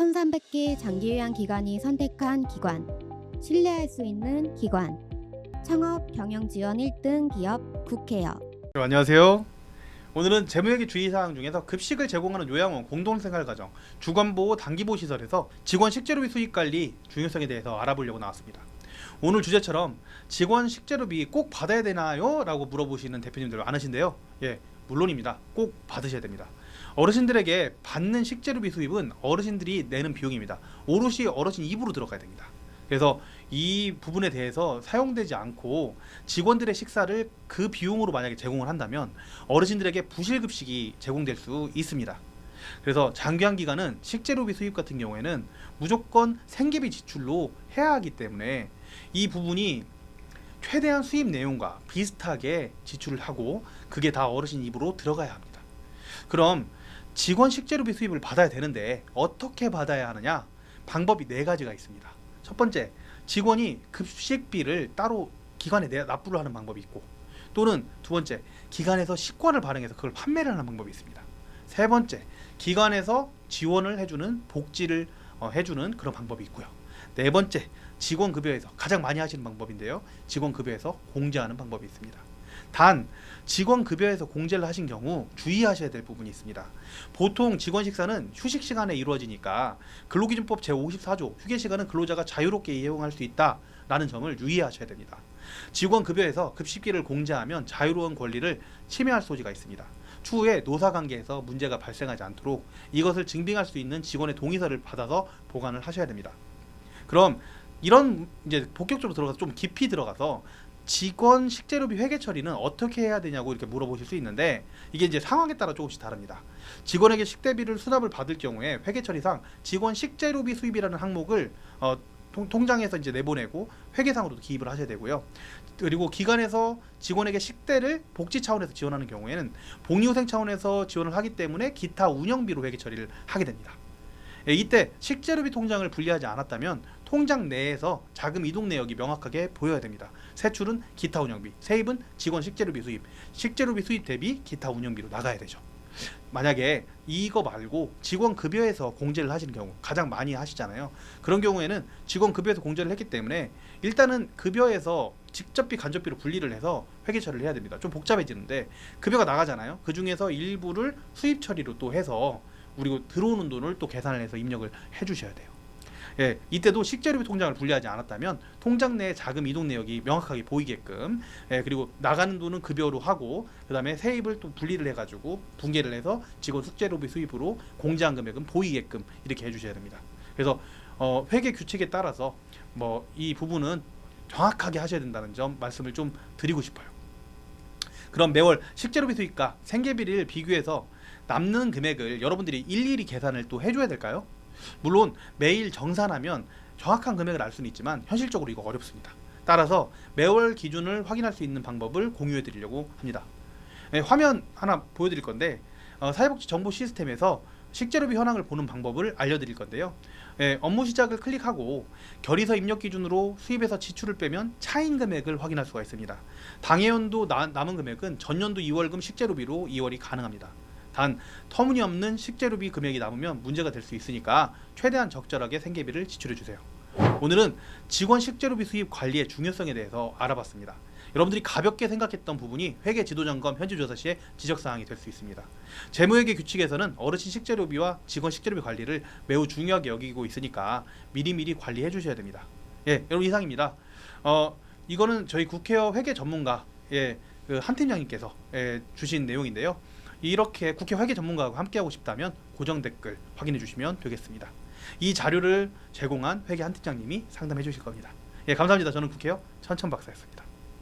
1300개 장기 요양 기관이 선택한 기관. 신뢰할 수 있는 기관. 창업 경영 지원 1등 기업 국회요. 네, 안녕하세요. 오늘은 재무회계 주의사항 중에서 급식을 제공하는 요양원 공동생활가정 주건보호 단기보호 시설에서 직원 식재료비 수익 관리 중요성에 대해서 알아보려고 나왔습니다. 오늘 주제처럼 직원 식재료비 꼭 받아야 되나요? 라고 물어보시는 대표님들 많으신데요. 예, 물론입니다. 꼭 받으셔야 됩니다. 어르신들에게 받는 식재료비 수입은 어르신들이 내는 비용입니다. 오롯이 어르신 입으로 들어가야 됩니다. 그래서 이 부분에 대해서 사용되지 않고 직원들의 식사를 그 비용으로 만약에 제공을 한다면 어르신들에게 부실급식이 제공될 수 있습니다. 그래서 장기한 기간은 식재료비 수입 같은 경우에는 무조건 생계비 지출로 해야 하기 때문에 이 부분이 최대한 수입 내용과 비슷하게 지출을 하고 그게 다 어르신 입으로 들어가야 합니다. 그럼 직원 식재료비 수입을 받아야 되는데 어떻게 받아야 하느냐? 방법이 네 가지가 있습니다. 첫 번째, 직원이 급식비를 따로 기관에 내 납부를 하는 방법이 있고 또는 두 번째, 기관에서 식권을 발행해서 그걸 판매를 하는 방법이 있습니다. 세 번째, 기관에서 지원을 해주는 복지를 어, 해주는 그런 방법이 있고요. 네 번째, 직원 급여에서 가장 많이 하시는 방법인데요. 직원 급여에서 공제하는 방법이 있습니다. 단 직원 급여에서 공제를 하신 경우 주의하셔야 될 부분이 있습니다. 보통 직원 식사는 휴식 시간에 이루어지니까 근로기준법 제54조 휴게 시간은 근로자가 자유롭게 이용할 수 있다라는 점을 유의하셔야 됩니다. 직원 급여에서 급식비를 공제하면 자유로운 권리를 침해할 소지가 있습니다. 추후에 노사 관계에서 문제가 발생하지 않도록 이것을 증빙할 수 있는 직원의 동의서를 받아서 보관을 하셔야 됩니다. 그럼 이런 이제 본격적으로 들어가서 좀 깊이 들어가서 직원 식재료비 회계 처리는 어떻게 해야 되냐고 이렇게 물어보실 수 있는데 이게 이제 상황에 따라 조금씩 다릅니다. 직원에게 식대비를 수납을 받을 경우에 회계 처리상 직원 식재료비 수입이라는 항목을 어, 통, 통장에서 이제 내보내고 회계상으로도 기입을 하셔야 되고요. 그리고 기관에서 직원에게 식대를 복지 차원에서 지원하는 경우에는 복리후생 차원에서 지원을 하기 때문에 기타 운영비로 회계 처리를 하게 됩니다. 예, 이때 식재료비 통장을 분리하지 않았다면 통장 내에서 자금 이동 내역이 명확하게 보여야 됩니다. 세출은 기타 운영비, 세입은 직원 식재료비 수입, 식재료비 수입 대비 기타 운영비로 나가야 되죠. 만약에 이거 말고 직원 급여에서 공제를 하시는 경우 가장 많이 하시잖아요. 그런 경우에는 직원 급여에서 공제를 했기 때문에 일단은 급여에서 직접비 간접비로 분리를 해서 회계 처리를 해야 됩니다. 좀 복잡해지는데 급여가 나가잖아요. 그 중에서 일부를 수입 처리로 또 해서 그리고 들어오는 돈을 또 계산을 해서 입력을 해주셔야 돼요. 예, 이때도 식재료비 통장을 분리하지 않았다면 통장 내 자금 이동 내역이 명확하게 보이게끔 예, 그리고 나가는 돈은 급여로 하고 그 다음에 세입을 또 분리를 해가지고 분계를 해서 직원 식재료비 수입으로 공제한 금액은 보이게끔 이렇게 해주셔야 됩니다. 그래서 어, 회계 규칙에 따라서 뭐 이 부분은 정확하게 하셔야 된다는 점 말씀을 좀 드리고 싶어요. 그럼 매월 식재료비 수입과 생계비를 비교해서 남는 금액을 여러분들이 일일이 계산을 또 해줘야 될까요? 물론 매일 정산하면 정확한 금액을 알 수는 있지만 현실적으로 이거 어렵습니다. 따라서 매월 기준을 확인할 수 있는 방법을 공유해 드리려고 합니다. 네, 화면 하나 보여드릴 건데 어, 사회복지 정보 시스템에서 식재료비 현황을 보는 방법을 알려드릴 건데요. 예, 업무 시작을 클릭하고 결의서 입력 기준으로 수입에서 지출을 빼면 차인 금액을 확인할 수가 있습니다. 당해연도 나- 남은 금액은 전년도 2월금 식재료비로 2월이 가능합니다. 단 터무니없는 식재료비 금액이 남으면 문제가 될 수 있으니까 최대한 적절하게 생계비를 지출해 주세요. 오늘은 직원 식재료비 수입 관리의 중요성에 대해서 알아봤습니다. 여러분들이 가볍게 생각했던 부분이 회계 지도 점검 현지 조사 시의 지적 사항이 될 수 있습니다. 재무회계 규칙에서는 어르신 식재료비와 직원 식재료비 관리를 매우 중요하게 여기고 있으니까 미리미리 관리해 주셔야 됩니다. 예, 여러분 이상입니다. 어, 이거는 저희 국회의원 회계 전문가 예, 그 한 팀장님께서 예, 주신 내용인데요. 이렇게 국회 회계 전문가와 함께하고 싶다면 고정 댓글 확인해 주시면 되겠습니다. 이 자료를 제공한 회계 한 팀장님이 상담해 주실 겁니다. 예, 감사합니다. 저는 국회의원 천천 박사였습니다.